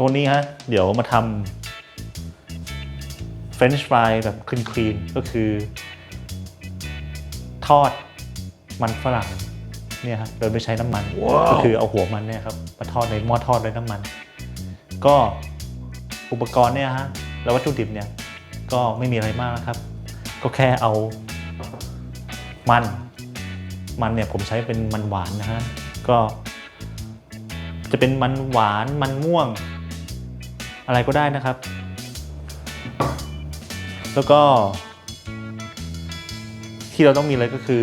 ก็วันนี้ฮะ เดี๋ยวมาทำเฟรนช์ฟรายแบบคลีนคลีนๆก็คือ ทอดมันฝรั่งเนี่ยครับโดยไม่ใช้น้ำมัน ก็คือเอาหัวมันเนี่ยครับมาทอดในหม้อทอดด้วยน้ำมัน ก็อุปกรณ์เนี่ยฮะแล้ววัตถุดิบเนี่ยก็ไม่มีอะไรมากนะครับ ก็แค่เอามัน มันเนี่ยผมใช้เป็นมันหวานนะฮะก็จะเป็นมันหวานมันม่วง อะไรก็ได้นะครับ แล้วก็ ที่เราต้องมีเลยก็คือ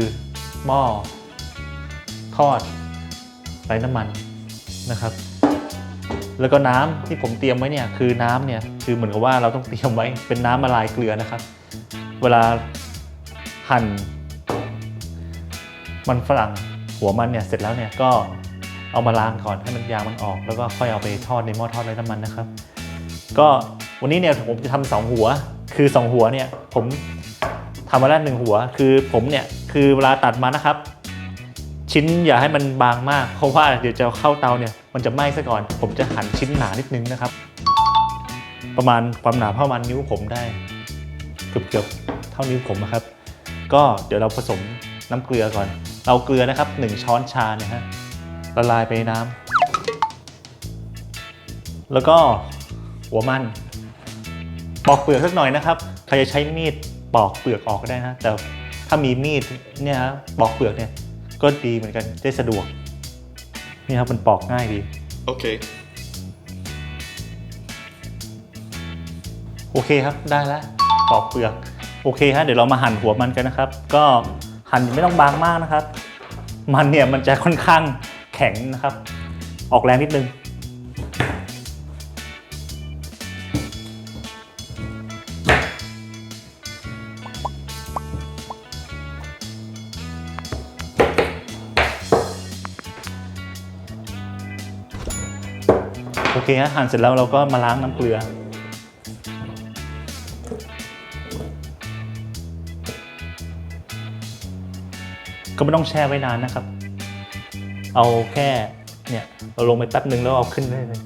หม้อทอดไร้น้ำมันนะครับ แล้วก็น้ำที่ผมเตรียมไว้เนี่ยคือน้ำเนี่ยคือเหมือนกับว่าเราต้องเตรียมไว้เป็นน้ำละลายเกลือนะครับ เวลาหั่น มันฝรั่งหัวมันเนี่ยเสร็จแล้วเนี่ยก็เอามาล้างก่อนให้มันยางมันออก แล้วก็ค่อยเอาไปทอดในหม้อทอดไร้น้ำมันนะครับ ก็วันนี้เนี่ยผมจะทำสองหัว คือสองหัวเนี่ยผมทำมาแล้วหนึ่งหัว คือผมเนี่ยคือเวลาตัดมานะครับ ชิ้นอย่าให้มันบางมาก เพราะว่าเดี๋ยวจะเข้าเตาเนี่ยมันจะไหม้ซะก่อน ผมจะหั่นชิ้นหนานิดนึงนะครับ ประมาณความหนาประมาณนิ้วผมได้เกือบเกือบๆเท่านิ้วผมนะครับ ก็เดี๋ยวเราผสมน้ำเกลือก่อน เอาเกลือนะครับ 1 ช้อนชาเนี่ยฮะละลายไปนน้ำแล้วก็ หัวมัน ปอกเปลือกสักหน่อยนะครับใครจะใช้มีดปอกเปลือกออกก็ได้นะแต่ถ้ามีมีดเนี่ยฮะปอกเปลือกเนี่ยก็ดีเหมือนกันได้สะดวกนี่ครับมันปอกง่ายดี Okay. โอเคครับได้แล้วปอกเปลือกโอเคฮะเดี๋ยวเรามาหั่นหัวมันกันนะครับ ก็หั่นไม่ต้องบางมากนะครับ มันเนี่ยมันจะค่อนข้างแข็งนะครับ ออกแรงนิดนึง โอเคฮะหั่นเสร็จแล้วเราก็มาล้างน้ำเกลือ ก็ไม่ต้องแช่ไว้นานนะครับ เอาแค่เนี่ยเราลงไปแป๊บหนึ่งแล้วเอาขึ้นได้เลย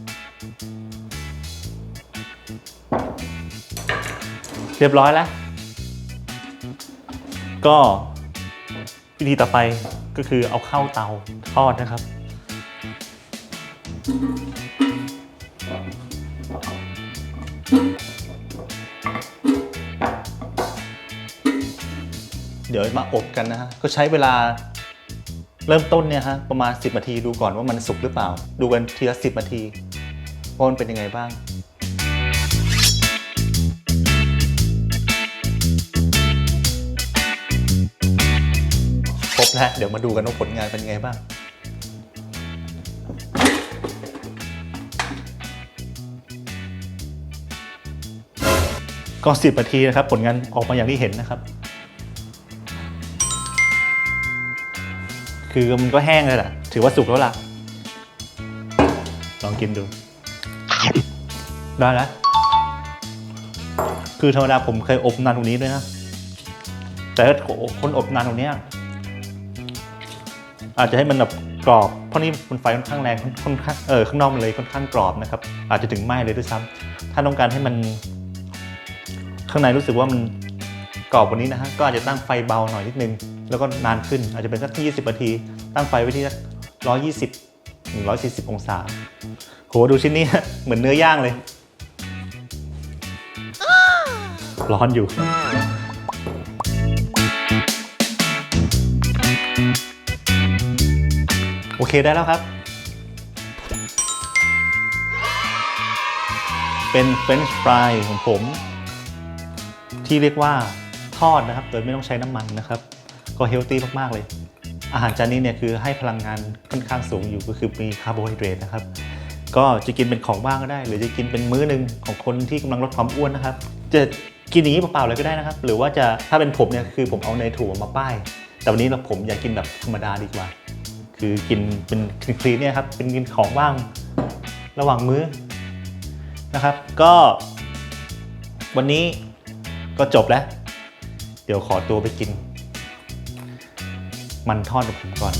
เรียบร้อยแล้ว ก็วิธีต่อไปก็คือเอาเข้าเตาทอดนะครับ เดี๋ยวมาอบกันนะฮะก็ใช้เวลาเริ่มต้นเนี่ยฮะประมาณ 10นาทีดูก่อนว่ามันสุกหรือเปล่า ดูกันทีละ10นาทีว่ามันเป็นยังไงบ้างครบแล้วเดี๋ยวมาดูกันว่าผลงานเป็นยังไงบ้าง ก็10นาทีนะครับ ผลงานออกมาอย่างที่เห็นนะครับ คือมันก็แห้งเลยแหละถือว่าสุกแล้วล่ะ ลองกินดู ได้แล้วคือธรรมดาผมเคยอบนานกว่านี้ด้วยนะ แต่ถ้าคนอบนานกว่านี้อาจจะให้มันแบบกรอบ เพราะนี่มันไฟค่อนข้างแรงค่อนข้างเออข้างนอกมันเลยค่อนข้างกรอบนะครับ อาจจะถึงไหม้เลยด้วยซ้ำถ้าต้องการให้มัน ข้างในรู้สึกว่ามัน กรอบกว่านี้นะฮะก็อาจจะตั้งไฟเบาหน่อยนิดนึง แล้วก็นานขึ้นอาจจะเป็นสักที่20นาที ตั้งไฟไว้ที่สัก120ถึง140 องศาโหดูชิ้นนี้เหมือนเนื้อย่างเลยร้อนอยู่โอเคได้แล้วครับ เป็นเฟรนช์ฟรายของผม ที่เรียกว่า ทอดนะครับ โดยไม่ต้องใช้น้ำมันนะครับ ก็เฮลตี้มากๆเลย อาหารจานนี้เนี่ยคือให้พลังงานค่อนข้างสูงอยู่ก็คือมีคาร์โบไฮเดรตนะครับ ก็จะกินเป็นของว่างก็ได้ หรือจะกินเป็นมื้อหนึ่งของคนที่กำลังลดความอ้วนนะครับ จะกินอย่างนี้เปล่าๆเลยก็ได้นะครับ หรือว่าจะถ้าเป็นผมเนี่ยคือผมเอาในถั่วมาป้าย แต่วันนี้เราผมอยากกินแบบธรรมดาดีกว่า คือกินเป็นคลีนเนี่ยครับเป็นกินของว่างระหว่างมื้อนะครับ ก็วันนี้ก็จบแล้ว เดี๋ยวขอตัวไปกิน มันทอดกับผมก่อน